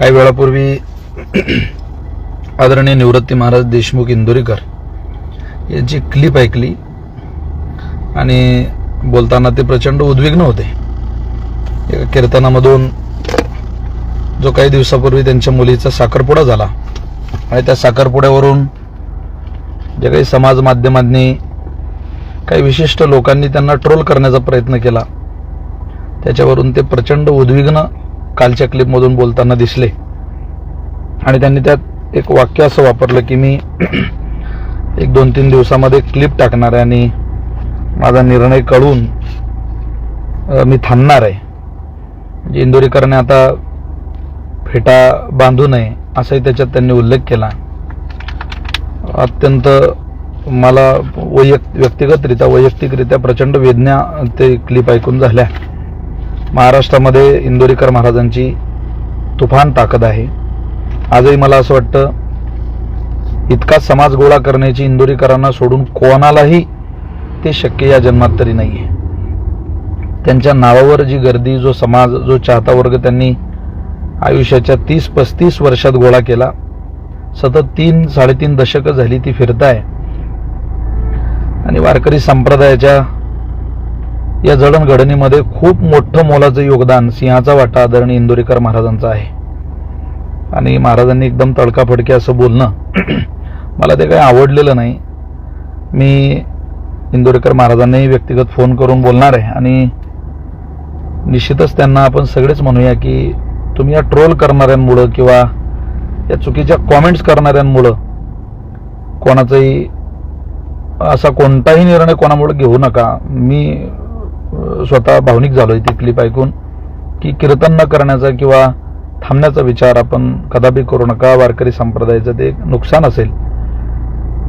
काही वेळापूर्वी आदरणीय निवृत्ती महाराज देशमुख इंदोरीकर यांची क्लिप ऐकली आणि बोलताना ते प्रचंड उद्विग्न होते. एका कीर्तनामधून जो काही दिवसापूर्वी त्यांच्या मुलीचा साखरपुडा झाला आणि त्या साखरपुड्यावरून जे काही समाज माध्यमांनी काही विशिष्ट लोकांनी त्यांना ट्रोल करण्याचा प्रयत्न केला त्याच्यावरून ते प्रचंड उद्विग्न कालच्या क्लिपमधून बोलताना दिसले. आणि त्यांनी त्यात एक वाक्य असं वापरलं की मी एक दोन तीन दिवसामध्ये क्लिप टाकणार आहे आणि माझा निर्णय कळून मी थांबणार आहे. म्हणजे इंदोरीकरने आता फेटा बांधू नये असाही त्याच्यात त्यांनी उल्लेख केला. अत्यंत मला वैयक्त व्यक्तिगतरित्या वैयक्तिकरित्या प्रचंड वेदना ते क्लिप ऐकून झाल्या. महाराष्ट्रामध्ये इंदोरीकर महाराजांची तुफान ताकद आहे. आजही मला असं वाटतं इतका समाज गोळा करण्याची इंदोरीकरांना सोडून कोणालाही ते शक्य या जन्मात तरी नाही आहे त्यांच्या नावावर जी गर्दी जो समाज जो चाहता वर्ग त्यांनी आयुष्याच्या तीस पस्तीस वर्षात गोळा केला सतत तीन साडेतीन दशकं झाली ती फिरताय. आणि वारकरी संप्रदायाच्या या जडणघडणीमध्ये खूप मोठं मोलाचं योगदान सिंहाचा वाटा आदरणीय इंदोरीकर महाराजांचा आहे. आणि महाराजांनी एकदम तडकाफडके असं बोलणं मला ते काही आवडलेलं नाही. मी इंदोरीकर महाराजांनाही व्यक्तिगत फोन करून बोलणार आहे आणि निश्चितच त्यांना आपण सगळेच म्हणूया की तुम्ही या ट्रोल करणाऱ्यांमुळं किंवा या चुकीच्या कॉमेंट्स करणाऱ्यांमुळं कोणाचाही असा कोणताही निर्णय कोणामुळे घेऊ नका. मी स्वतः भावनिक झालो ती क्लिप ऐकून की कीर्तन न करण्याचा किंवा थांबण्याचा विचार आपण कदापि करू नका वारकरी संप्रदायाचं ते एक नुकसान असेल.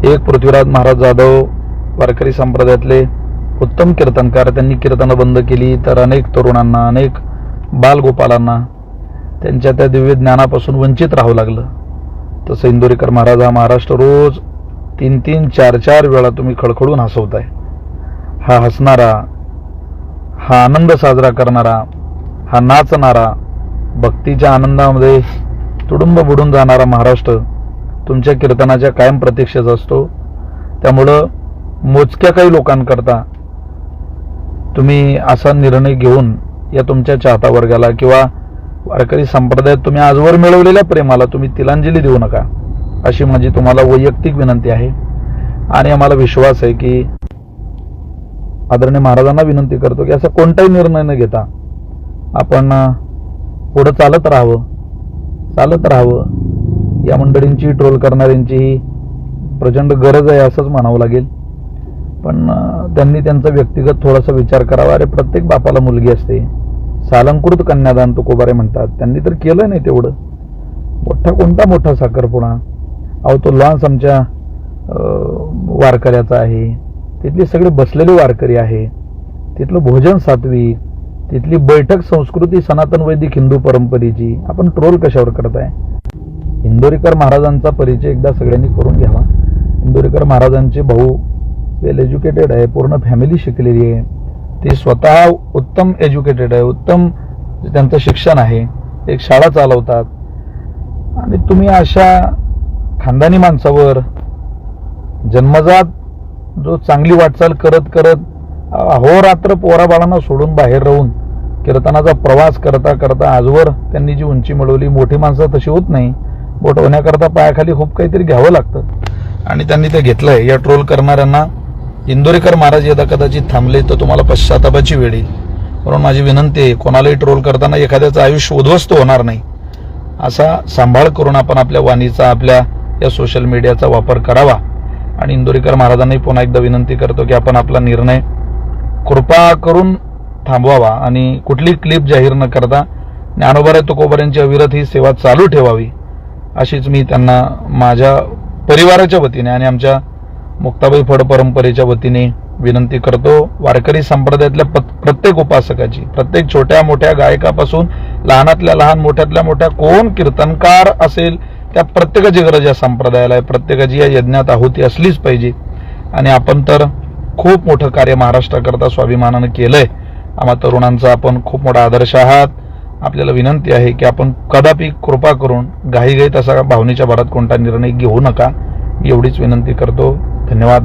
एक पृथ्वीराज महाराज जाधव वारकरी संप्रदायातले उत्तम कीर्तनकार त्यांनी कीर्तनं बंद केली तर अनेक तरुणांना अनेक बालगोपालांना त्यांच्या त्या दिव्य ज्ञानापासून वंचित राहावं लागलं. तसं इंदोरीकर महाराज हा महाराष्ट्र रोज तीन तीन चार चार वेळा तुम्ही खळखळून हसवताय. हा हसणारा हा आनंद साजरा करणारा हा नाचणारा भक्तीच्या आनंदामध्ये तुडुंब बुडून जाणारा महाराष्ट्र तुमच्या कीर्तनाच्या कायम प्रतीक्षेत असतो. त्यामुळं मोजक्या काही लोकांकरता तुम्ही असा निर्णय घेऊन या तुमच्या चाहता वर्गाला किंवा वारकरी संप्रदायात तुम्ही आजवर मिळवलेल्या प्रेमाला तुम्ही तिलांजली देऊ नका अशी माझी तुम्हाला वैयक्तिक विनंती आहे. आणि आम्हाला विश्वास आहे की आदरणीय महाराजांना विनंती करतो की असा कोणताही निर्णय न घेता आपण पुढं चालत राहावं चालत राहावं. या मंडळींची ट्रोल करणाऱ्यांचीही प्रचंड गरज आहे असंच म्हणावं लागेल. पण त्यांनी त्यांचा व्यक्तिगत थोडासा विचार करावा. अरे प्रत्येक बापाला मुलगी असते. सालंकृत कन्यादान तुकोबारे म्हणतात. त्यांनी तर केलं नाही तेवढं. मोठा कोणता मोठा साखरपुणा अहो तो लॉन्स आमच्या वारकऱ्याचा आहे. तिथले सगळे बसलेले वारकरी आहे तिथलं भोजन सात्विक तिथली बैठक संस्कृती सनातन वैदिक हिंदू परंपरेची. आपण ट्रोल कशावर करताय? इंदोरीकर महाराजांचा परिचय एकदा सगळ्यांनी करून घ्यावा. इंदोरीकर महाराजांचे भाऊ वेल एज्युकेटेड आहे पूर्ण फॅमिली शिकलेली आहे. ते स्वतः उत्तम एज्युकेटेड आहे उत्तम त्यांचं शिक्षण आहे. एक शाळा चालवतात. आणि तुम्ही अशा खानदानी माणसावर जन्मजात जो चांगली वाटचाल करत करत अहोरात्र पोराबाळांना सोडून बाहेर राहून कीर्तनाचा प्रवास करता करता आजवर त्यांनी जी उंची मिळवली मोठी माणसं तशी होत नाही. बोट होण्याकरता पायाखाली खूप काहीतरी घ्यावं लागतं. आणि त्यांनी ते घेतलंय. या ट्रोल करणाऱ्यांना इंदोरीकर महाराज यदा कदाचित थांबले तर तुम्हाला पश्चातापाची वेळ येईल. म्हणून माझी विनंती आहे कोणालाही ट्रोल करताना एखाद्याचं आयुष्य उद्ध्वस्त होणार नाही. असा सांभाळ करून आपण आपल्या वाणीचा आपल्या या सोशल मीडियाचा वापर करावा. आणि इंदोरीकर महाराजांनाही पुन्हा एकदा विनंती करतो की आपण आपला निर्णय कृपा करून थांबवावा आणि कुठली क्लिप जाहीर न करता ज्ञानोबाराय तुकोबऱ्यांची अविरत ही सेवा चालू ठेवावी अशीच मी त्यांना माझ्या परिवाराच्या वतीने आणि आमच्या मुक्ताबाई फड परंपरेच्या वतीने विनंती करतो. वारकरी संप्रदायातल्या प्रत्येक उपासकाची प्रत्येक छोट्या मोठ्या गायकापासून लहानातल्या लहान मोठ्यातल्या मोठ्या कोण कीर्तनकार असेल त्या प्रत्येकाची गरज या संप्रदायाला आहे. प्रत्येकाची या यज्ञात आहुती असलीच पाहिजे. आणि आपण तर खूप मोठं कार्य महाराष्ट्राकरता स्वाभिमानानं केलंय. आम्हा तरुणांचा आपण खूप मोठा आदर्श आहात. आपल्याला विनंती आहे की आपण कदापि कृपा करून घाईघाईत असा भावनेच्या भरात कोणता निर्णय घेऊ नका. एवढीच विनंती करतो. धन्यवाद.